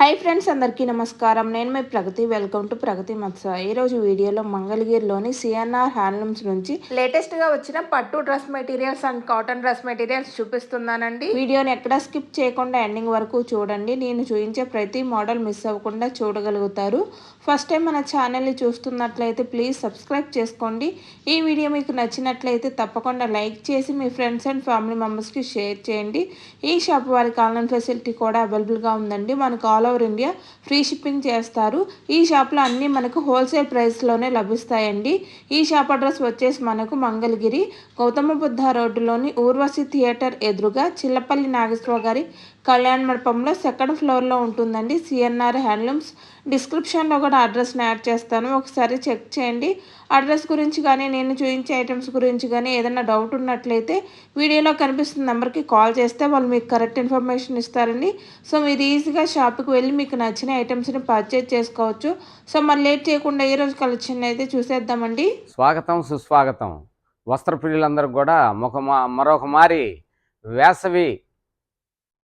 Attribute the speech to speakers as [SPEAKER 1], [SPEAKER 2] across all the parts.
[SPEAKER 1] Hi friends అందరికీ నమస్కారం. నేను మీ ప్రగతి. వెల్కమ్ టు ప్రగతి మత్స. ఈరోజు వీడియోలో మంగళగిరిలోని సిఎన్ఆర్ హ్యాండ్లూమ్స్ నుంచి లేటెస్ట్గా వచ్చిన పట్టు dress materials and cotton dress materials చూపిస్తున్నానండి. వీడియోని ఎక్కడ స్కిప్ చేయకుండా ఎండింగ్ వరకు చూడండి. నేను చూపించే ప్రతి మోడల్ మిస్ అవ్వకుండా చూడగలుగుతారు. ఫస్ట్ టైం మన ఛానల్ని చూస్తున్నట్లయితే ప్లీజ్ సబ్స్క్రైబ్ చేసుకోండి. ఈ వీడియో మీకు నచ్చినట్లయితే తప్పకుండా లైక్ చేసి మీ ఫ్రెండ్స్ అండ్ ఫ్యామిలీ మెంబర్స్కి షేర్ చేయండి. ఈ షాప్ వారికి ఆన్లైన్ ఫెసిలిటీ కూడా అవైలబుల్గా ఉందండి. మనకు all over India free shipping చేస్తారు. ఈ షాప్లో అన్నీ మనకు హోల్సేల్ ప్రైస్లోనే లభిస్తాయండి. ఈ షాప్ అడ్రస్ వచ్చేసి మనకు మంగళగిరి గౌతమ బుద్ధ రోడ్డులోని ఊర్వశి థియేటర్ ఎదురుగా చిల్లపల్లి నాగేశ్వర గారి కళ్యాణ మండపంలో సెకండ్ ఫ్లోర్లో ఉంటుందండి. సిఎన్ఆర్ హ్యాండ్లూమ్స్ డిస్క్రిప్షన్లో కూడా అడ్రస్ని యాడ్ చేస్తాను. ఒకసారి చెక్ చేయండి. అడ్రస్ గురించి కానీ నేను చూపించే ఐటమ్స్ గురించి కానీ ఏదైనా డౌట్ ఉన్నట్లయితే వీడియోలో కనిపిస్తున్న నెంబర్కి కాల్ చేస్తే వాళ్ళు మీకు కరెక్ట్ ఇన్ఫర్మేషన్ ఇస్తారండి. సో మీరు ఈజీగా షాప్కి వెళ్ళి మీకు నచ్చిన ఐటమ్స్ని పర్చేజ్ చేసుకోవచ్చు. సో మరి లేట్ చేయకుండా ఈ రోజు కలెక్షన్ అయితే చూసేద్దామండి.
[SPEAKER 2] స్వాగతం సుస్వాగతం. వస్త్ర ప్రియులందరూ కూడా ఒక మా- మరొక మారి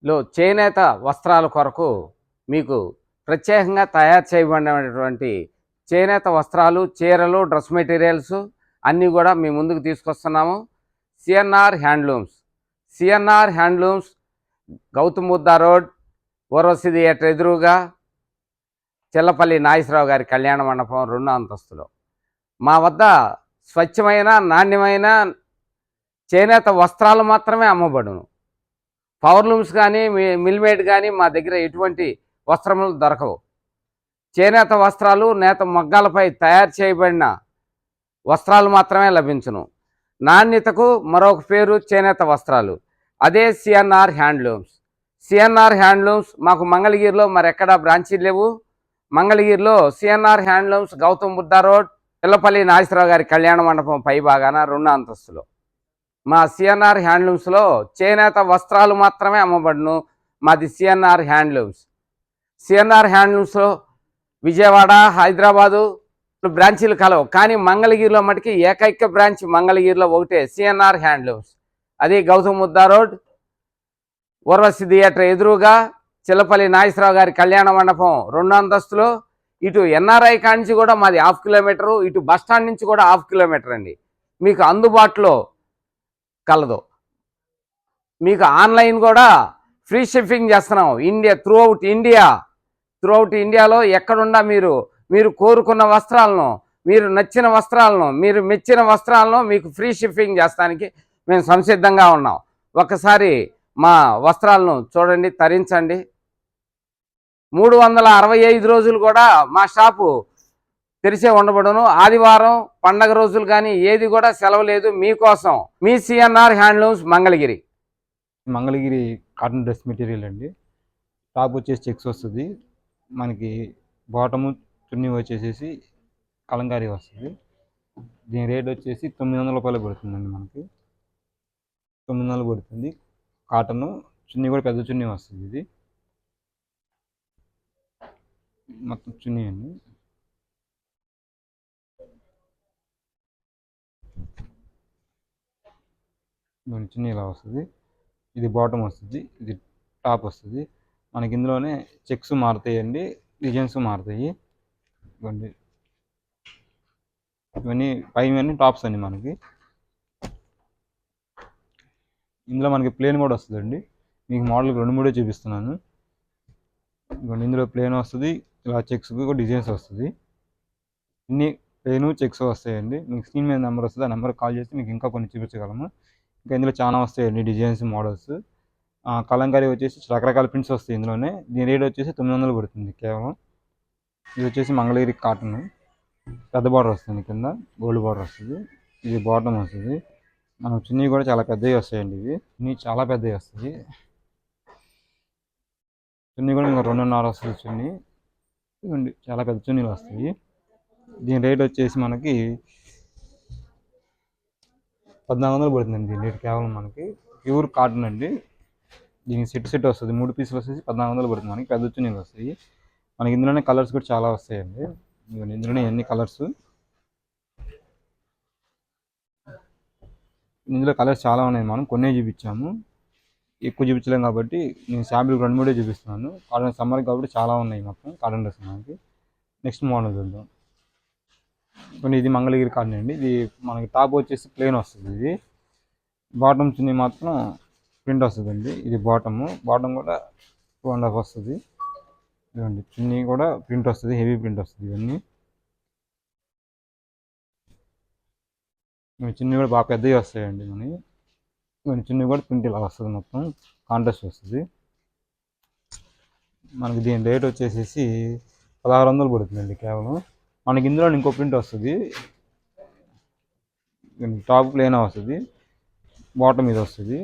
[SPEAKER 2] లో చేనేత వస్త్రాల కొరకు మీకు ప్రత్యేకంగా తయారు చేయబడినటువంటి చేనేత వస్త్రాలు చీరలు డ్రెస్ మెటీరియల్స్ అన్నీ కూడా మీ ముందుకు తీసుకొస్తున్నాము. CNR handlooms. CNR handlooms Gautam Buddha road Urvashi theatre ఎదురుగా చెల్లపల్లి నాగేశ్వరరావు గారి కళ్యాణ మండపం రెండో అంతస్తులో. మా వద్ద స్వచ్ఛమైన నాణ్యమైన చేనేత వస్త్రాలు మాత్రమే అమ్మబడును. పవర్లూమ్స్ కానీ మిల్మేడ్ కానీ మా దగ్గర ఎటువంటి వస్త్రములు దొరకవు. చేనేత వస్త్రాలు నేత మగ్గాలపై తయారు చేయబడిన వస్త్రాలు మాత్రమే లభించును. నాణ్యతకు మరొక పేరు చేనేత వస్త్రాలు. అదే సిఎన్ఆర్ హ్యాండ్లూమ్స్ సిఎన్ఆర్ హ్యాండ్లూమ్స్ మాకు మంగళగిరిలో మరెక్కడా బ్రాంచీలు లేవు. మంగళగిరిలో CNR handlooms Gautam Buddha road Pillapalli Nageswararao గారి కళ్యాణ మండపం పై భాగాన రెండు అంతస్తులో. మా సిఎన్ఆర్ హ్యాండ్లూమ్స్లో చేనేత వస్త్రాలు మాత్రమే అమ్మబడును. మాది సిఎన్ఆర్ హ్యాండ్లూమ్స్. సిఎన్ఆర్ హ్యాండ్లూమ్స్లో విజయవాడ హైదరాబాదు బ్రాంచీలు కలవు. కానీ మంగళగిరిలో మటుకి ఏకైక బ్రాంచ్ మంగళగిరిలో ఒకటే సిఎన్ఆర్ హ్యాండ్లూమ్స్. అది గౌతమ్ ముద్దా రోడ్ ఉర్వశి థియేటర్ ఎదురుగా చిల్లపల్లి నాగేశ్వరరావు గారి కళ్యాణ మండపం రెండు అంతస్తులో. ఇటు ఎన్ఆర్ఐ కాడి నుంచి కూడా మాది హాఫ్ కిలోమీటరు ఇటు బస్ స్టాండ్ నుంచి కూడా హాఫ్ కిలోమీటర్ అండి. మీకు అందుబాటులో కలదు. మీకు ఆన్లైన్ కూడా ఫ్రీ షిప్పింగ్ చేస్తున్నాం India throughout India throughout ఇండియాలో ఎక్కడున్నా మీరు మీరు కోరుకున్న వస్త్రాలను మీరు నచ్చిన వస్త్రాలను మీరు మెచ్చిన వస్త్రాలను మీకు ఫ్రీ షిప్పింగ్ చేస్తానికి మేము సంసిద్ధంగా ఉన్నాం. ఒకసారి మా వస్త్రాలను చూడండి తరించండి. మూడు వందల అరవై ఐదు రోజులు కూడా మా షాపు తెరిచే ఉండబడును. ఆదివారం పండగ రోజులు కానీ ఏది కూడా సెలవు లేదు. మీకోసం మీ CNR handlooms Mangalagiri.
[SPEAKER 3] Mangalagiri cotton dress material అండి. టాప్ వచ్చేసి చెక్స్ వస్తుంది. మనకి బాటము చున్నీ వచ్చేసేసి కలంకారీ వస్తుంది. దీని రేట్ వచ్చేసి తొమ్మిది వందల రూపాయలు పడుతుందండి మనకి. తొమ్మిది వందలు పడుతుంది. కాటన్ చున్నీ కూడా పెద్ద చున్నీ వస్తుంది ఇది. మొత్తం చున్నీ అండి. దీని ఇలా వస్తుంది. ఇది బాటమ్ వస్తుంది. ఇది టాప్ వస్తుంది. మనకి ఇందులోనే చెక్స్ మారుతాయండి డిజైన్స్ మారుతాయి. ఇవ్వండి ఇవన్నీ పైవన్నీ టాప్స్ అండి మనకి. ఇందులో మనకి ప్లేన్ కూడా వస్తుందండి. మీకు మోడల్ రెండు మూడే చూపిస్తున్నాను. ఇవ్వండి ఇందులో ప్లేన్ వస్తుంది ఇలా చెక్స్ కూడా డిజైన్స్ వస్తుంది. ఇన్ని ప్లేను చెక్స్ వస్తాయండి. మీకు స్క్రీన్ మీద నెంబర్ వస్తుంది ఆ నెంబర్ కాల్ చేస్తే మీకు ఇంకా కొన్ని చూపించగలము. ఇంకా ఇందులో చాలా వస్తాయండి డిజైన్స్ మోడల్స్. కలంకారీ వచ్చేసి రకరకాల ప్రింట్స్ వస్తాయి ఇందులోనే. దీని రేట్ వచ్చేసి తొమ్మిది వందలు పడుతుంది కేవలం. ఇది వచ్చేసి మంగళగిరి కాటన్. పెద్ద బార్డర్ వస్తుంది కింద. గోల్డ్ బార్డర్ వస్తుంది. ఇది బాటమ్ వస్తుంది. మన చున్నీ కూడా చాలా పెద్దవి వస్తాయండి ఇవి. చున్నీ చాలా పెద్దవి వస్తాయి. చున్నీ కూడా ఇంకా రెండున్నర వస్తుంది చున్నీ చాలా పెద్ద చున్నీలు వస్తాయి. దీని రేట్ వచ్చేసి మనకి పద్నాలుగు వందలు పడుతుందండి దీని రేట్ కేవలం మనకి. ప్యూర్ కాటన్ అండి. దీనికి సెట్ సెట్ వస్తుంది. మూడు పీసులు వచ్చేసి పద్నాలుగు వందలు పడుతుంది మనకి. పెద్ద చున్నీలు వస్తాయి. మనకి ఇందులోనే కలర్స్ కూడా చాలా వస్తాయండి. ఇందులోనే ఎన్ని కలర్స్? ఇందులో కలర్స్ చాలా ఉన్నాయి మనం. కొన్నే చూపించాము. ఎక్కువ చూపించలేం కాబట్టి నేను శాంపిల్ రెండు మూడే చూపిస్తున్నాను. కాటన్ సమ్మర్ కాబట్టి చాలా ఉన్నాయి మొత్తం. కాటన్ డ్రెస్ మనకి. నెక్స్ట్ మోడల్ చూద్దాం. ఇది మంగళగిరి కాటన్ అండి. ఇది మనకి టాప్ వచ్చేసి ప్లేన్ వస్తుంది ఇది. బాటమ్ చున్నీ మాత్రం ప్రింట్ వస్తుందండి. ఇది బాటము. బాటమ్ కూడా టూ అండ్ హాఫ్ వస్తుంది. ఇదండి చున్నీ కూడా ప్రింట్ వస్తుంది. హెవీ ప్రింట్ వస్తుంది ఇవన్నీ. ఇవి చున్నీ కూడా బాగా పెద్దవి వస్తాయండి మనకి ఇవన్నీ చున్నీ కూడా ప్రింట్ ఇలా వస్తుంది మొత్తం. కాంట్రాస్ట్ వస్తుంది. మనకి దీని రేట్ వచ్చేసేసి పదహారు వందలు పడుతుందండి కేవలం. మనకి ఇందులో ఇంకో ప్రింట్ వస్తుంది. టాప్ ప్లేన్ వస్తుంది. బాటమ్ మీద వస్తుంది.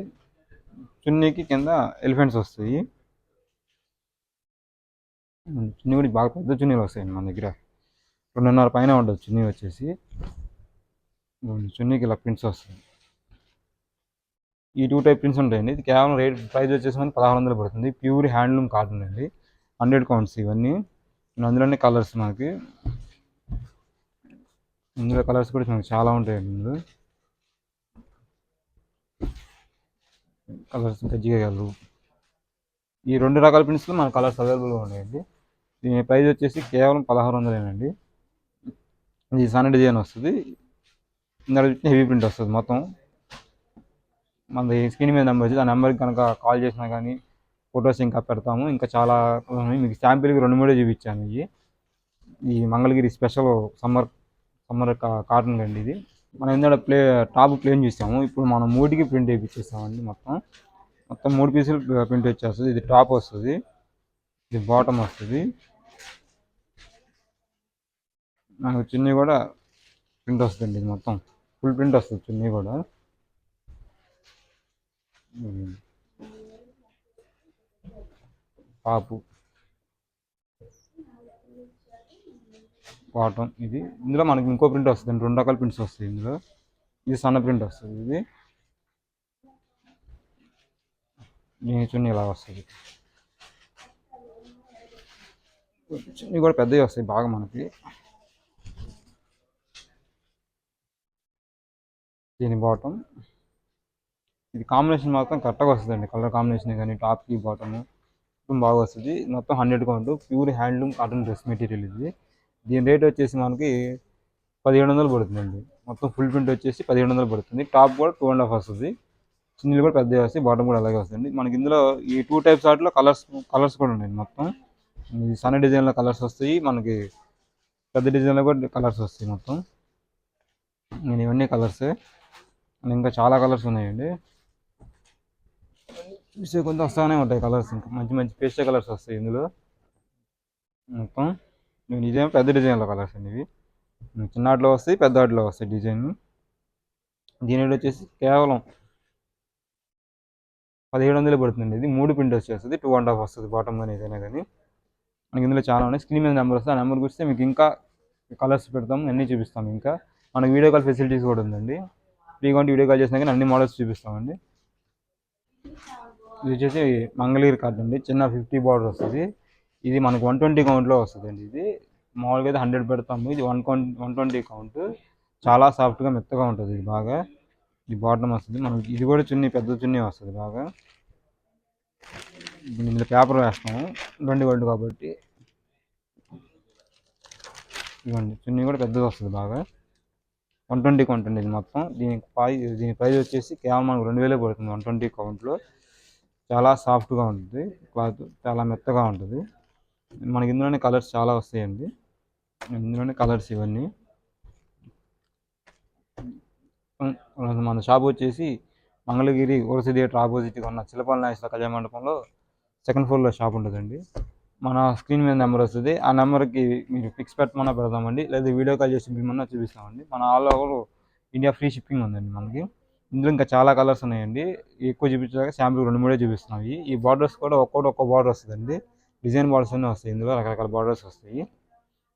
[SPEAKER 3] చున్నీకి కింద ఎలిఫెంట్స్ వస్తాయి చున్నీ కూడా బాగా పెద్ద చున్నీలు వస్తాయండి మన దగ్గర. రెండున్నర పైన ఉంటుంది చున్నీ వచ్చేసి. చున్నీకి ఇలా ప్రింట్స్ వస్తాయి. ఈ టూ టైప్ ప్రింట్స్ ఉంటాయండి. ఇది కేవలం రేట్ ప్రైస్ వచ్చేసి మనకి పదహారు వందలు పడుతుంది. ప్యూర్ హ్యాండ్లూమ్ కాటన్ అండి. హండ్రెడ్ కౌంట్స్ ఇవన్నీ. అందులోనే కలర్స్ మనకి. ఇందులో కలర్స్ కూడా మనకి చాలా ఉంటాయండి ఇందులో కలర్స్ గజ్జిగా కలరు ఈ రెండు రకాల పెన్సిల్ మన కలర్స్ అవైలబుల్గా ఉన్నాయండి. దీని ప్రైస్ వచ్చేసి కేవలం పదహారు వందలేనండి. ఇది సన్న డిజైన్ వస్తుంది. ఇందులో హెవీ ప్రింట్ వస్తుంది మొత్తం. మన స్క్రీన్ మీద నెంబర్ వచ్చి ఆ నెంబర్కి కనుక కాల్ చేసినా కానీ ఫొటోస్ ఇంకా పెడతాము. ఇంకా చాలా ఉన్నాయి మీకు శాంపిల్కి రెండు మూడే చూపించాను. ఇవి ఈ Mangalagiri special summer summer cotton అండి ఇది. మనం ఏంటంటే ప్లే టాప్ ప్లేన్ చూసాము. ఇప్పుడు మనం మూడికి ప్రింట్ వేయించేస్తామండి మొత్తం. మొత్తం మూడు పీసులు ప్రింట్ వచ్చేస్తుంది. ఇది టాప్ వస్తుంది. ఇది బాటమ్ వస్తుంది. నాకు చున్నీ కూడా ప్రింట్ వస్తుంది ఇది మొత్తం. ఫుల్ ప్రింట్ వస్తుంది చున్నీ కూడా. పాపు టాపు బాటమ్ ఇది. ఇందులో మనకి ఇంకో ప్రింట్ వస్తుంది. రెండు రకాల ప్రింట్స్ వస్తాయి ఇందులో. ఇది సన్న ప్రింట్ వస్తుంది ఇది. దీని ఇలా వస్తుంది. చున్నీ కూడా పెద్దవి వస్తాయి బాగా మనకి. దీని బాటమ్. ఇది కాంబినేషన్ మాత్రం కరెక్ట్గా వస్తుందండి. కలర్ కాంబినేషన్ కానీ టాప్కి బాటమ్. మొత్తం బాగా వస్తుంది. మొత్తం hundred count pure handloom cotton dress material ఇది. దీని రేట్ వచ్చేసి మనకి పదిహేడు వందలు పడుతుందండి. మొత్తం ఫుల్ ప్రింట్ వచ్చేసి పదిహేడు వందలు పడుతుంది. టాప్ కూడా టూ అండ్ హాఫ్ వస్తుంది. చిన్నలు కూడా పెద్దవి వస్తాయి బాటమ్ కూడా అలాగే వస్తుంది మనకి ఇందులో ఈ టూ టైప్స్ వాటిలో కలర్స్ కలర్స్ కూడా ఉన్నాయి మొత్తం. ఈ సన్న డిజైన్లో కలర్స్ వస్తాయి మనకి పెద్ద డిజైన్లో కూడా కలర్స్ వస్తాయి మొత్తం. నేను ఇవన్నీ కలర్సే ఇంకా చాలా కలర్స్ ఉన్నాయండి. చూసే కొంత వస్తూనే ఉంటాయి కలర్స్ ఇంకా మంచి మంచి పేస్టే కలర్స్ వస్తాయి ఇందులో. మొత్తం. నేను డిజైన్ పెద్ద డిజైన్లో కలర్స్ అండి ఇవి చిన్న వాటిలో వస్తాయి పెద్ద వాటిలో వస్తాయి డిజైన్ దీని వచ్చేసి కేవలం పదిహేడు వందలు పడుతుంది ఇది. మూడు ప్రింట్ వచ్చేస్తుంది టూ అండ్ హాఫ్ వస్తుంది బాటమ్ కానీ ఏదైనా కానీ. మనకి ఇందులో చాలా ఉన్నాయి. స్క్రీన్ మీద నెంబర్ వస్తుంది ఆ నెంబర్కి వస్తే మీకు ఇంకా కలర్స్ పెడతాం అన్నీ చూపిస్తాం ఇంకా. మనకి వీడియో కాల్ ఫెసిలిటీస్ కూడా ఉందండి. ఫ్రీగా వీడియో కాల్ చేసినా కానీ అన్ని మోడల్స్ చూపిస్తామండి. ఇది వచ్చేసి మంగళగిరి కార్డ్ అండి. చిన్న ఫిఫ్టీ బార్డర్ వస్తుంది. ఇది మనకు వన్ ట్వంటీ కౌంట్లో వస్తుందండి. ఇది మామూలుగా అయితే హండ్రెడ్ పెడతాము. ఇది one count one twenty count చాలా సాఫ్ట్గా మెత్తగా ఉంటుంది ఇది బాగా. ఇది బాటమ్ వస్తుంది. మనకి ఇది కూడా చున్నీ పెద్ద చున్నీ వస్తుంది బాగా. ఇందులో పేపర్ వేస్తాము. రెండు గోల్డ్ కాబట్టి. ఇవ్వండి. చున్నీ కూడా పెద్దది వస్తుంది బాగా. వన్ ట్వంటీ కౌంట్ అండి ఇది మొత్తం. దీనికి ప్రైస్ దీని ప్రైజ్ వచ్చేసి కేవలం మనకు రెండు వేలే పడుతుంది వన్ ట్వంటీ కౌంట్లో చాలా సాఫ్ట్గా ఉంటుంది. క్లాత్ చాలా మెత్తగా ఉంటుంది. మనకి ఇందులోనే కలర్స్ చాలా వస్తాయండి. ఇందులోనే కలర్స్ ఇవన్నీ. మన షాప్ వచ్చేసి మంగళగిరి ఓరసి థియేటర్ ఆపోజిట్గా ఉన్న చిలపల్లి నాయకుల కళ్యాణ మండపంలో సెకండ్ ఫ్లోర్లో షాప్ ఉంటుందండి. మన స్క్రీన్ మీద నెంబర్ వస్తుంది. ఆ నెంబర్కి మీరు ఫిక్స్ పెట్టమన్నా పెడదామండి. లేదా వీడియో కాల్ చేసి చూపించమన్నా చూపిస్తామండి. మన all over India free shipping ఉందండి మనకి. ఇందులో ఇంకా చాలా కలర్స్ ఉన్నాయండి. ఎక్కువ చూపించడానికి శాంపుల్ రెండు మూడే చూపిస్తున్నాయి. ఈ బార్డర్స్ కూడా ఒక్కోటి ఒక్కో బార్డర్ వస్తుందండి. డిజైన్ బార్డర్స్ అన్నీ వస్తాయి. ఇందులో రకరకాల బార్డర్స్ వస్తాయి.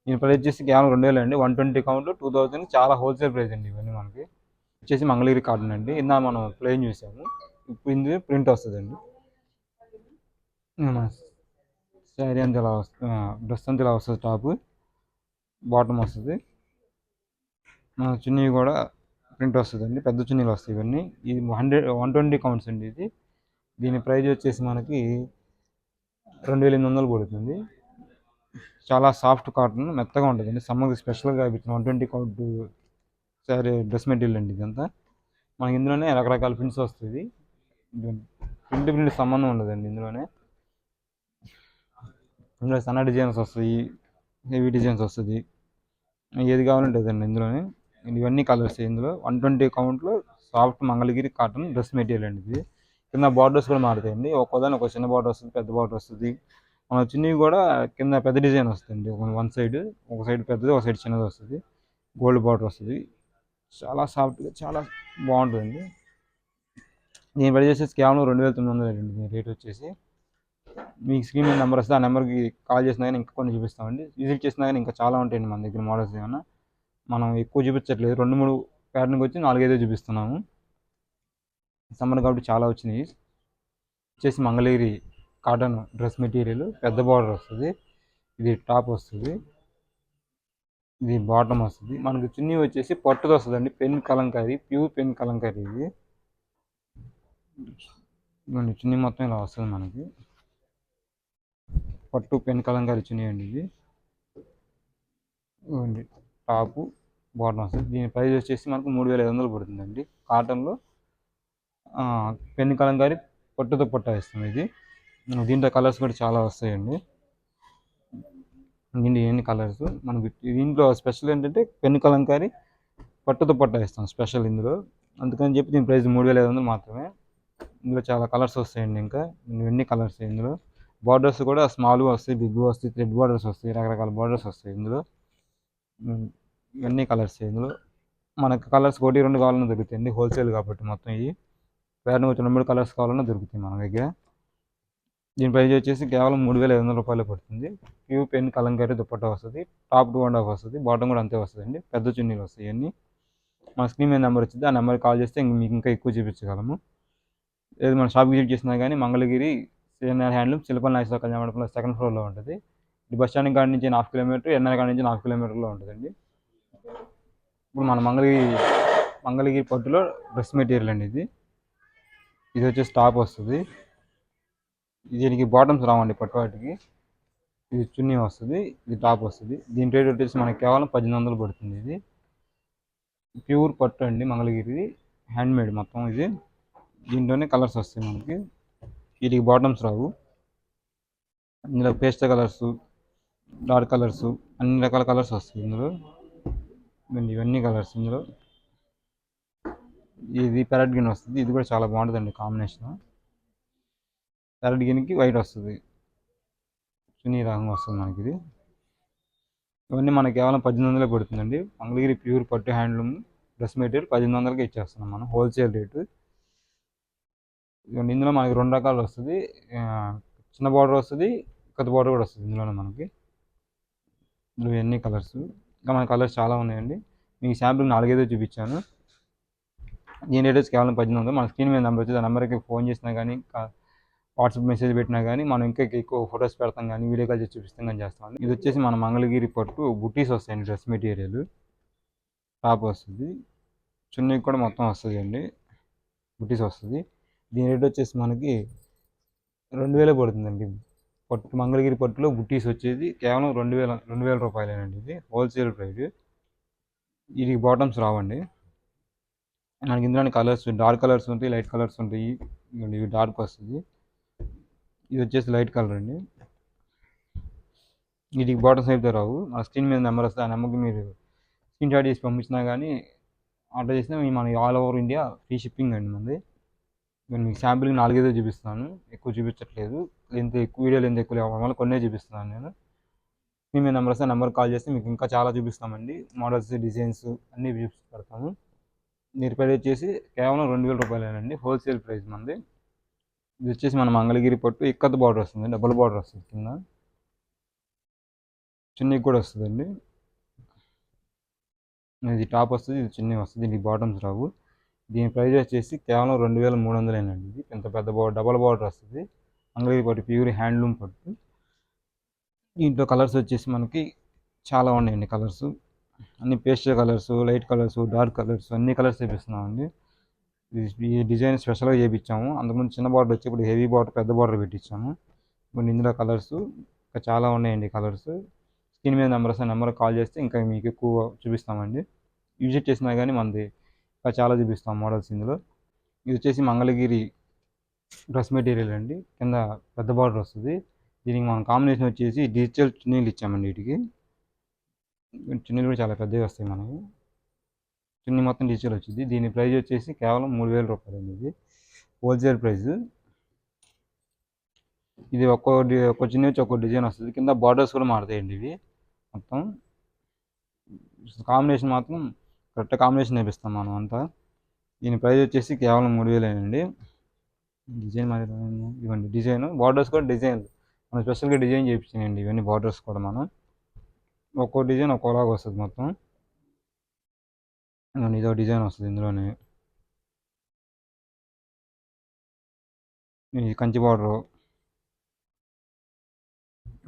[SPEAKER 3] దీని ప్రైస్ వచ్చేసి కేవలం రెండు వేలు అండి. One twenty count two thousand చాలా హోల్సేల్ ప్రైస్ అండి ఇవన్నీ మనకి. వచ్చేసి మంగళగిరి కాటన్ అండి. ఇందా మనం ప్లేన్ చూసాము. ఇప్పుడు ఇందులో ప్రింట్ వస్తుందండి. శారీ అంత ఇలా వస్తుంది డ్రెస్ అంత ఇలా వస్తుంది టాప్ బాటమ్ వస్తుంది. చున్నీ కూడా ప్రింట్ వస్తుందండి. పెద్ద చున్నీలు వస్తాయి ఇవన్నీ. ఇది హండ్రెడ్ వన్ ట్వంటీ కౌంట్స్ అండి ఇది. దీని ప్రైస్ వచ్చేసి మనకి రెండు వేల ఎనిమిది వందలు పడుతుంది చాలా సాఫ్ట్ కాటన్ మెత్తగా ఉంటుందండి సమ్మర్కి స్పెషల్గా ఇచ్చిన one twenty count sorry dress material అండి ఇదంతా. మనకి ఇందులోనే రకరకాల ప్రింట్స్ వస్తుంది ప్రింట్ ప్రింట్ సంబంధం ఉండదండి ఇందులోనే. ఇందులో సన్న డిజైన్స్ వస్తాయి హెవీ డిజైన్స్ వస్తుంది ఏది కావాలంటే అదండి ఇందులోనే. ఇవన్నీ కలర్స్ ఇందులో. One twenty కౌంట్లో soft Mangalagiri cotton dress material అండి ఇది. కింద బార్డర్స్ కూడా మారుతాయండి. ఒక్కోదాని ఒక చిన్న బార్డర్ వస్తుంది పెద్ద బార్డర్ వస్తుంది. మన చిన్నవి కూడా కింద పెద్ద డిజైన్ వస్తుంది వన్ సైడ్ ఒక సైడ్ పెద్దది ఒక సైడ్ చిన్నది వస్తుంది. గోల్డ్ బార్డర్ వస్తుంది. చాలా సాఫ్ట్గా చాలా బాగుంటుందండి. నేను ప్రైస్ చేసేసి కేవలం రెండు వేల తొమ్మిది వందలు అండి. రేట్ వచ్చేసి. మీకు స్క్రీన్ మీద నెంబర్ వస్తే ఆ నెంబర్కి కాల్ చేసినా కానీ ఇంకా కొన్ని చూపిస్తామండి. విజిట్ చేసినా కానీ ఇంకా చాలా ఉంటాయండి మన దగ్గర మోడల్స్ ఏమైనా. మనం ఎక్కువ చూపించట్లేదు. రెండు మూడు ప్యాటర్న్కి వచ్చి నాలుగైదే చూపిస్తున్నాము. సమ్మర్ కాబట్టి చాలా వచ్చినాయి. వచ్చేసి మంగళగిరి కాటన్ డ్రెస్ మెటీరియల్ పెద్ద బార్డర్ వస్తుంది. ఇది టాప్ వస్తుంది. ఇది బాటమ్ వస్తుంది. మనకు చున్నీ వచ్చేసి పట్టుది వస్తుందండి. Pen kalamkari pure pen kalamkari ఇది. ఇవ్వండి చున్నీ మొత్తం ఇలా వస్తుంది మనకి. పట్టు పెన్ కలంకారీ చున్నీ అండి ఇది. ఇవ్వండి టాపు బాటమ్ వస్తుంది. దీని ప్రైస్ వచ్చేసి మనకు మూడు వేల ఐదు వందలు పడుతుందండి. కాటన్లో పెన్ కలంకారి పట్టుతో పొట్ట వేస్తాం ఇది. దీంట్లో కలర్స్ కూడా చాలా వస్తాయండి. దీంట్లో ఎన్ని కలర్స్? మనకి దీంట్లో స్పెషల్ ఏంటంటే పెన్ను కలంకారి పట్టుతో పట్ట ఇస్తాం స్పెషల్ ఇందులో. అందుకని చెప్పి దీని ప్రైస్ మూడు వేల ఐదు వందలు మాత్రమే. ఇందులో చాలా కలర్స్ వస్తాయండి ఇంకా. ఇవన్నీ కలర్స్ ఇందులో? బార్డర్స్ కూడా స్మాల్ వస్తాయి బిగ్ వస్తాయి థ్రెడ్ బార్డర్స్ వస్తాయి రకరకాల బార్డర్స్ వస్తాయి ఇందులో. ఇవన్నీ కలర్స్ ఇందులో? మనకు కలర్స్ ఒకటి రెండు కావాలని దొరుకుతాయండి హోల్సేల్ కాబట్టి మొత్తం ఇవి. వేరే వచ్చిన మూడు కలర్స్ కావాలన్నా దొరుకుతాయి మన దగ్గర. దీని ప్రైజ్ వచ్చేసి కేవలం మూడు వేల ఐదు వందల రూపాయలు పడుతుంది. ప్యూ పెన్ కలంకారీ దుప్పట్టా వస్తుంది. టాప్ టూ అండ్ హాఫ్ వస్తుంది. బాటమ్ కూడా అంతే వస్తుందండి. పెద్ద చున్నీలు వస్తాయి ఇవన్నీ. మన స్క్రీన్ మీద నెంబర్ వచ్చింది. ఆ నెంబర్కి కాల్ చేస్తే ఇంక మీకు ఇంకా ఎక్కువ చూపించగలము. లేదు మన షాప్ విజిట్ చేసినా కానీ మంగళగిరి సిఎన్ఆర్ హ్యాండ్లూమ్ శిల్పల్ నాయకుల కళ్యాణ మండపంలో సెకండ్ ఫ్లోర్లో ఉంటుంది. ఇది బస్ స్టాండ్ కాడి నుంచి హాఫ్ కిలోమీటర్ ఎన్ఆర్ కాడి నుంచి హాఫ్ కిలోమీటర్లో ఉంటుందండి. ఇప్పుడు మన మంగళగిరి మంగళగిరి పట్టులో డ్రెస్ మెటీరియల్ అండి ఇది. ఇది వచ్చేసి టాప్ వస్తుంది. దీనికి బాటమ్స్ రావండి పట్టు వాటికి ఇది చున్నీ వస్తుంది ఇది టాప్ వస్తుంది. దీని రేట్ వచ్చేసి మనకి కేవలం పద్దెనిమిది వందలు పడుతుంది ఇది. ప్యూర్ పట్టు అండి మంగళగిరి హ్యాండ్ మేడ్ మొత్తం ఇది. దీంట్లోనే కలర్స్ వస్తాయి మనకి. వీటికి బాటమ్స్ రావు. ఇందులో పేస్ట్ కలర్స్ డార్క్ కలర్స్ అన్ని రకాల కలర్స్ వస్తాయి ఇందులో. ఇవన్నీ కలర్స్ ఇందులో. ఇది పెరట్ గిన్ వస్తుంది. ఇది కూడా చాలా బాగుంటుందండి కాంబినేషన్. పెరట్ గిన్కి వైట్ వస్తుంది. చున్నీ రకంగా వస్తుంది మనకి ఇది ఇవన్నీ మనకి కేవలం పద్దెనిమిది వందలే పడుతుందండి. మంగళగిరి ప్యూర్ పట్టు హ్యాండ్లూమ్ డ్రెస్ మెటీరియల్ పద్దెనిమిది వందలకి ఇచ్చేస్తున్నాం మనం హోల్సేల్ రేటు. ఇందులో మనకి రెండు రకాలు వస్తుంది. చిన్న బార్డర్ వస్తుంది కొత్త బార్డర్ కూడా వస్తుంది ఇందులోనే మనకి. ఇందులో ఎన్ని కలర్స్. ఇంకా మన కలర్స్ చాలా ఉన్నాయండి. మీకు శాంపుల్ నాలుగైదో చూపించాను. దీని రేట్ వచ్చి కేవలం పద్దెనిమిది వందలు మన స్క్రీన్ మీద నెంబర్ వచ్చి ఆ నెంబర్కి ఫోన్ చేసినా కానీ వాట్సాప్ మెసేజ్ పెట్టినా కానీ మనం ఇంకా ఎక్కువ ఫొటోస్ పెడతాం కానీ వీడియో కాల్ చేసి చూపిస్తాం కానీ చేస్తాం ఇది వచ్చేసి మన మంగళగిరి పట్టు బుటీస్ వస్తాయండి డ్రెస్ మెటీరియల్ టాప్ వస్తుంది. చున్నీకి కూడా మొత్తం వస్తుంది అండి. బుటీస్ వస్తుంది. దీని రేట్ వచ్చేసి మనకి రెండు వేలే పడుతుందండి. పట్టు మంగళగిరి పట్టులో బుట్టీస్ వచ్చేది కేవలం రెండు వేల రెండు వేల రూపాయలేనండి ఇది. హోల్సేల్ ప్రైస్ వీటికి బాటమ్స్ రావండి. మనకి ఇందులోని కలర్స్ డార్క్ కలర్స్ ఉంటాయి లైట్ కలర్స్ ఉంటాయి. ఇవి డార్క్ వస్తుంది. ఇది వచ్చేసి లైట్ కలర్ అండి. వీటికి బాటమ్స్ అయితే రావు. మన స్క్రీన్ మీద నెంబర్ వస్తే ఆ నెంబర్కి మీరు స్క్రీన్ షాట్ చేసి పంపించినా కానీ ఆర్డర్ చేసినా మన all over India free shipping అండి మనది. నేను మీకు శాంపిల్కి నాలుగైదో చూపిస్తున్నాను. ఎక్కువ చూపించట్లేదు. ఎంత ఎక్కువ వీడియోలు ఎంత ఎక్కువ లేవడం వల్ల కొన్నే చూపిస్తున్నాను నేను. మీ నెంబర్ వస్తే నెంబర్ కాల్ చేస్తే మీకు ఇంకా చాలా చూపిస్తామండి. మోడల్స్ డిజైన్స్ అన్నీ చూపి పెడతాము మీరు ప్రైస్ వచ్చేసి కేవలం రెండు వేల రూపాయలేనండి. హోల్సేల్ ప్రైస్ మనది ఇది వచ్చేసి మన మంగళగిరి పట్టు ఇక్కత్ బార్డర్ వస్తుంది డబుల్ బార్డర్ వస్తుంది కింద. చున్నీకి కూడా వస్తుందండి. ఇది టాప్ వస్తుంది ఇది చున్నీ వస్తుంది దీనికి బాటమ్స్ రావు. దీని ప్రైస్ వచ్చేసి కేవలం రెండు వేల మూడు వందలేనండి. ఇది పెద్ద పెద్ద డబల్ బార్డర్ వస్తుంది. మంగళగిరి పట్టు ప్యూర్ హ్యాండ్లూమ్ పట్టు. దీంట్లో కలర్స్ వచ్చేసి మనకి చాలా ఉన్నాయండి కలర్స్. అన్ని pastel colours light colours dark colours అన్ని కలర్స్ చూపిస్తున్నామండి ఈ డిజైన్ స్పెషల్గా చేయించాము అంతకుముందు చిన్న బార్డర్ వచ్చి ఇప్పుడు హెవీ బార్డర్ పెద్ద బార్డర్ పెట్టించాము ఇప్పుడు ఇందులో కలర్స్ ఇంకా చాలా ఉన్నాయండి కలర్స్. స్క్రీన్ మీద నెంబర్స్ నెంబర్ కాల్ చేస్తే ఇంకా మీకు ఎక్కువ చూపిస్తామండి. విజిట్ చేసినా కానీ మనది ఇంకా చాలా చూపిస్తాం మోడల్స్ ఇందులో. ఇది వచ్చేసి మంగళగిరి డ్రెస్ మెటీరియల్ అండి. కింద పెద్ద బార్డర్ వస్తుంది. దీనికి మనం కాంబినేషన్ వచ్చేసి డిజిటల్ చున్నీలు ఇచ్చామండి వీటికి. చున్నీలు కూడా చాలా పెద్దవి వస్తాయి మనకి చున్నీ మొత్తం డిజిటల్ వచ్చింది. దీని ప్రైజ్ వచ్చేసి కేవలం మూడు వేల రూపాయలు అండి ఇది. హోల్సేల్ ప్రైస్ ఇది ఒక్కో ఒక్క ఒక్కో చున్నీ వచ్చి ఒక్కో డిజైన్ వస్తుంది. కింద బార్డర్స్ కూడా మారుతాయండి ఇవి మొత్తం. కాంబినేషన్ మాత్రం కరెక్ట్ కాంబినేషన్ వేపిస్తాం మనం అంతా. దీని ప్రైస్ వచ్చేసి కేవలం మూడు వేలేనండి. డిజైన్ మరి ఇవ్వండి. డిజైన్ బార్డర్స్ కూడా డిజైన్ మనం స్పెషల్గా డిజైన్ చేయించానండి ఇవన్నీ బార్డర్స్ కూడా మనం. ఒక్కో డిజైన్ ఒక్కోలాగా వస్తుంది మొత్తం. ఇదో డిజైన్ వస్తుంది ఇందులోనే. ఇది కంచి బార్డరు.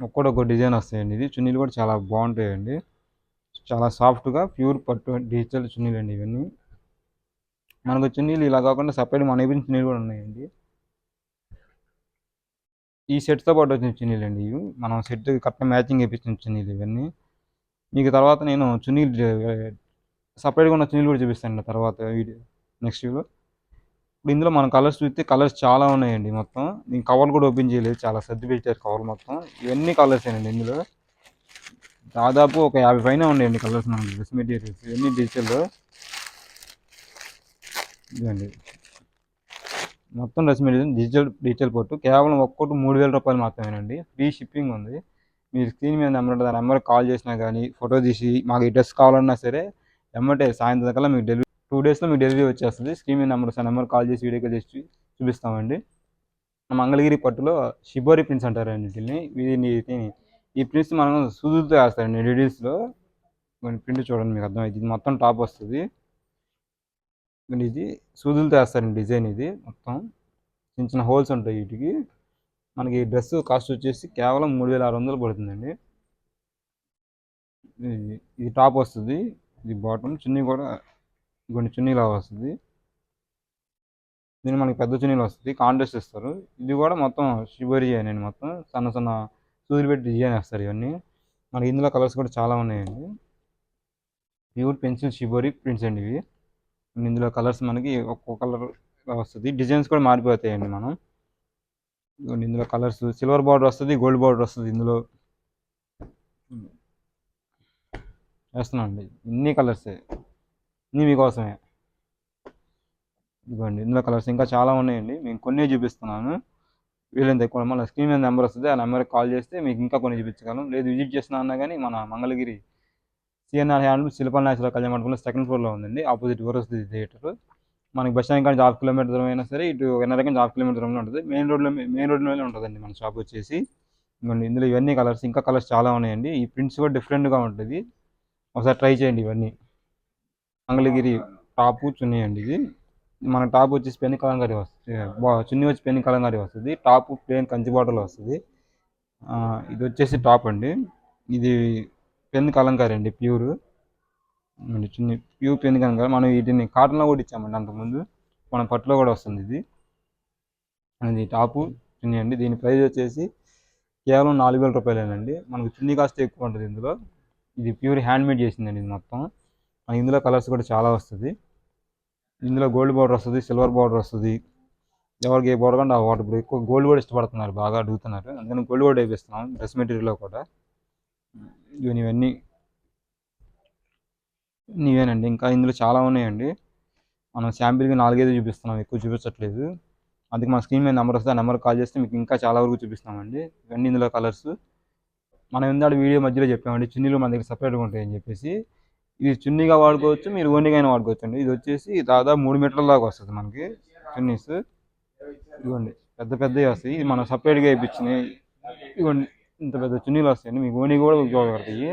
[SPEAKER 3] ఒక్కోటి ఒక్కో డిజైన్ వస్తాయండి. ఇది చున్నీలు కూడా చాలా బాగుంటాయండి. చాలా సాఫ్ట్గా ప్యూర్ పట్టు డిజిటల్ చున్నీలు అండి ఇవన్నీ. మనకు చున్నీలు ఇలా కాకుండా సపరేట్ మన ఇవి చున్నీలు కూడా ఉన్నాయండి. ఈ సెట్తో పాటు వచ్చిన చున్నీలు అండి ఇవి. మనం సెట్ కరెక్ట్ మ్యాచింగ్ వేయించిన చున్నీలు ఇవన్నీ. మీకు తర్వాత నేను చున్నీలు సపరేట్గా ఉన్న చున్నీలు కూడా చూపిస్తాను తర్వాత వీడియో నెక్స్ట్ వీడియో. ఇప్పుడు ఇందులో మనం కలర్స్ చూస్తే కలర్స్ చాలా ఉన్నాయండి మొత్తం. నేను కవర్ కూడా ఓపెన్ చేయలేదు చాలా సర్ది పెట్టారు కవర్ మొత్తం. ఇవన్నీ కలర్స్ అండి ఇందులో. దాదాపు ఒక యాభై పైన ఉన్నాయండి కలర్స్ మనకి డ్రెస్ మెటీరియల్స్ ఇవన్నీ డిజిటల్లో ఇదండి మొత్తం డ్రెస్ మెటీరియల్ డిజిటల్ డిజిటల్ పోర్టు. కేవలం ఒక్కటి మూడు వేల రూపాయలు మాత్రమేనండి. ఫ్రీ షిప్పింగ్ ఉంది. మీరు స్క్రీన్ మీద నెంబర్ ఉంటుంది ఆ నెంబర్ కాల్ చేసినా కానీ ఫోటో తీసి మాకు ఈ డ్రెస్ కావాలన్నా సరే వెంబటే సాయంత్రం కల్లా మీకు డెలివరీ టూ డేస్లో మీకు డెలివరీ వచ్చేస్తుంది. స్క్రీన్ మీద నెంబర్ ఆ నెంబర్ కాల్ చేసి వీడియో కాల్ చేసి చూపిస్తామండి. మంగళగిరి పట్టులో షిబోరి ప్రింట్స్ అంటారండి వీటిని. వీటిని ఈ ప్రింట్స్ మనం సూదులతో వేస్తారండి రెడీస్లో ప్రింట్ చూడండి మీకు అర్థమైంది ఇది మొత్తం టాప్ వస్తుంది. ఇది సూదులతో వేస్తారండి డిజైన్ ఇది మొత్తం. చిన్న చిన్న హోల్స్ ఉంటాయి వీటికి. మనకి డ్రెస్ కాస్ట్ వచ్చేసి కేవలం మూడు వేల ఆరు వందలు పడుతుందండి ఇది- టాప్ వస్తుంది ఇది బాటమ్ చున్నీ కూడా కొన్ని చున్నీలా వస్తుంది. దీని మనకి పెద్ద చున్నీలు వస్తుంది కాంట్రాస్ట్ ఇస్తారు. ఇది కూడా మొత్తం షిబోరి అండి మొత్తం. సన్న సన్న సూదులు పెట్టి డిజైన్ వేస్తారు ఇవన్నీ. మనకి ఇందులో కలర్స్ కూడా చాలా ఉన్నాయండి. ప్యూర్ పెన్సిల్ షిబోరి ప్రింట్స్ అండి ఇవి. ఇందులో కలర్స్ మనకి ఒక్కో కలర్ వస్తుంది. డిజైన్స్ కూడా మారిపోతాయండి మనం. ఇందులో కలర్స్. సిల్వర్ బార్డర్ వస్తుంది గోల్డ్ బార్డర్ వస్తుంది ఇందులో. వేస్తున్నాండి అండి ఇన్ని కలర్సే. ఇన్ని మీకోసమే. ఇదిగోండి ఇందులో కలర్స్ ఇంకా చాలా ఉన్నాయండి. మేము కొన్ని చూపిస్తున్నాను. వీలైంది ఎక్కువ మళ్ళీ స్క్రీన్ మీద నెంబర్ వస్తుంది ఆ నెంబర్కి కాల్ చేస్తే మీకు ఇంకా కొన్ని చూపించగలం లేదు విజిట్ చేసినా అన్నా కానీ మన మంగళగిరి సిఎన్ఆర్ హ్యాండ్ శిల్పల్ నేచురల్ కళ్యాణ మండపంలో సెకండ్ ఫ్లోర్లో ఉందండి. ఆపోజిట్ వరస్ది థియేటర్. మనకి బస్ స్టాండ్ కానీ హాఫ్ కిలోమీటర్ దూరం అయినా సరే ఇటు ఎన్నర కానీ హాఫ్ కిలోమీటర్ దూరంలో ఉంటుంది. మెయిన్ రోడ్లో మెయిన్ రోడ్లోనే ఉంటుందండి మన షాప్ వచ్చేసి. ఇందులో ఇవన్నీ కలర్స్ ఇంకా కలర్స్ చాలా ఉన్నాయండి. ఈ ప్రింట్స్ కూడా డిఫరెంట్గా ఉంటుంది. ఒకసారి ట్రై చేయండి ఇవన్నీ. మంగళగిరి టాపు చున్నీ అండి ఇది మన టాప్ వచ్చేసి పెన్ కలంగారి వస్తుంది. బా- చున్నీ వచ్చి పెన్ కలంగారి వస్తుంది. టాప్ ప్లేన్ కంచి బాటలు వస్తుంది. ఇది వచ్చేసి టాప్ అండి. ఇది పెన్ కలంకారీ అండి ప్యూర్. చున్నీ ప్యూర్ పెన్ కనుక మనం వీటిని కాటన్లో కూడా ఇచ్చామండి అంతకుముందు. మన పట్టులో కూడా వస్తుంది ఇది. అది టాపు చున్నీ అండి దీని ప్రైస్ వచ్చేసి కేవలం నాలుగు వేల రూపాయలేనండి. మనకు చున్నీ కాస్ట్ ఎక్కువ ఉంటుంది ఇందులో. ఇది ప్యూర్ హ్యాండ్మేడ్ చేసిందండి ఇది మొత్తం. ఇందులో కలర్స్ కూడా చాలా వస్తుంది. ఇందులో గోల్డ్ బార్డర్ వస్తుంది సిల్వర్ బార్డర్ వస్తుంది. ఎవరికి ఏ బార్డర్ కంటే ఆ బార్డర్ ఇప్పుడు ఎక్కువ గోల్డ్ కూడా ఇష్టపడుతున్నారు బాగా అడుగుతున్నారు. అందుకని గోల్డ్ కూడా వేపిస్తున్నాం డ్రెస్ మెటీరియల్లో కూడా. ఇవన్నీ ఇవేనండి ఇంకా ఇందులో చాలా ఉన్నాయండి. మనం శాంపిల్కి నాలుగైదు చూపిస్తున్నాం. ఎక్కువ చూపించట్లేదు. అందుకే మా స్క్రీన్ మీద నెంబర్ వస్తే ఆ నెంబర్ కాల్ చేస్తే మీకు ఇంకా చాలా వరకు చూపిస్తామండి. ఇవన్నీ ఇందులో కలర్స్. మనం ఇందాక వీడియో మధ్యలో చెప్పామండి. చున్నీలు మన దగ్గర సపరేట్గా ఉంటాయని చెప్పేసి. ఇది చున్నీగా వాడుకోవచ్చు. మీరు ఓన్గా అయినా వాడుకోవచ్చు అండి ఇది వచ్చేసి దాదాపు మూడు మీటర్ల దాకా వస్తుంది మనకి చున్నీస్. ఇదిగోండి. పెద్ద పెద్దవి వస్తాయి. ఇది మనం సపరేట్గా వేయించినాయి ఇదిగోండి. ఇంత పెద్ద చున్నీలు వస్తాయండి. మీకు ఓనీ కూడా ఉపయోగపడతాయి.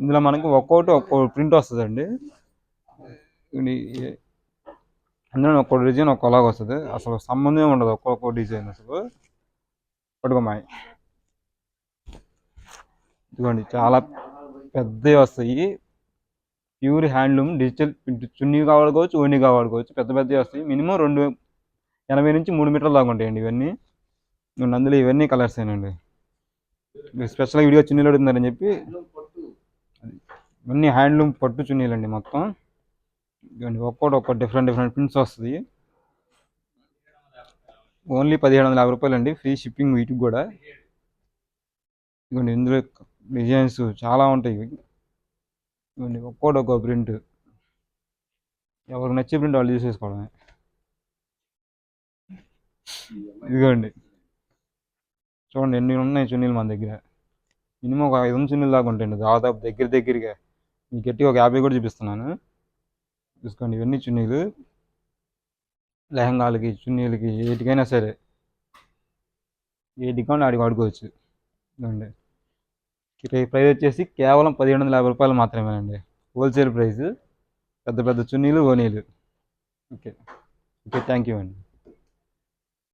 [SPEAKER 3] ఇందులో మనకి ఒక్కొక్కటి ఒక్కో ప్రింట్ వస్తుందండి. అందులో ఒక్కో డిజైన్ ఒక్కోలాగా వస్తుంది. అసలు సంబంధం ఉండదు ఒక్కొక్క డిజైన్ అసలు. పట్టుకోమాయి. ఇదిగోండి చాలా పెద్దవి వస్తాయి. ప్యూర్ హ్యాండ్లూమ్ డిజిటల్ చున్నీ కావాడుకోవచ్చు ఓనీ కావాడుకోవచ్చు పెద్ద పెద్దవి వస్తాయి. మినిమం రెండు ఎనభై నుంచి మూడు మీటర్ల దాకా ఉంటాయండి ఇవన్నీ. నేను అందులో ఇవన్నీ కలర్స్ ఏనండి. స్పెషల్గా వీడియో చున్నీలు అడుగుతున్నారని చెప్పి ఇవన్నీ హ్యాండ్లూమ్ పట్టు చున్నీలు అండి మొత్తం. ఇదిగోండి ఒక్కోటి ఒక్కటి డిఫరెంట్ డిఫరెంట్ ప్రింట్స్ వస్తుంది. ఓన్లీ పదిహేడు వందల యాభై రూపాయలు అండి ఫ్రీ షిప్పింగ్ వీటికి కూడా. ఇవ్వండి ఇందులో డిజైన్స్ చాలా ఉంటాయి ఇవ్వండి ఒక్కోటి ఒక్కో ప్రింట్ ఎవరికి నచ్చే ప్రింట్ వాళ్ళు చేసుకోవడమే. ఇదిగోండి చూడండి ఎన్ని ఉన్నాయి చున్నీలు మన దగ్గర. మినిమం ఒక ఐదు వందల చున్నీలు దాకా ఉంటాయండి దాదాపు దగ్గర దగ్గరగా. మీకు గట్టిగా ఒక యాభై కూడా చూపిస్తున్నాను. చూసుకోండి ఇవన్నీ చున్నీలు. లెహంగాలకి చున్నీలకి ఏటికైనా సరే. ఏటికి కావాలి ఆడికి వాడుకోవచ్చు. ఇదండి ప్రైస్ వచ్చేసి కేవలం పదిహేడు వందల యాభై రూపాయలు మాత్రమేనండి. Wholesale price. పెద్ద పెద్ద చున్నీలు ఓనీలు ఓకే. ఓకే థ్యాంక్ యూ అండి.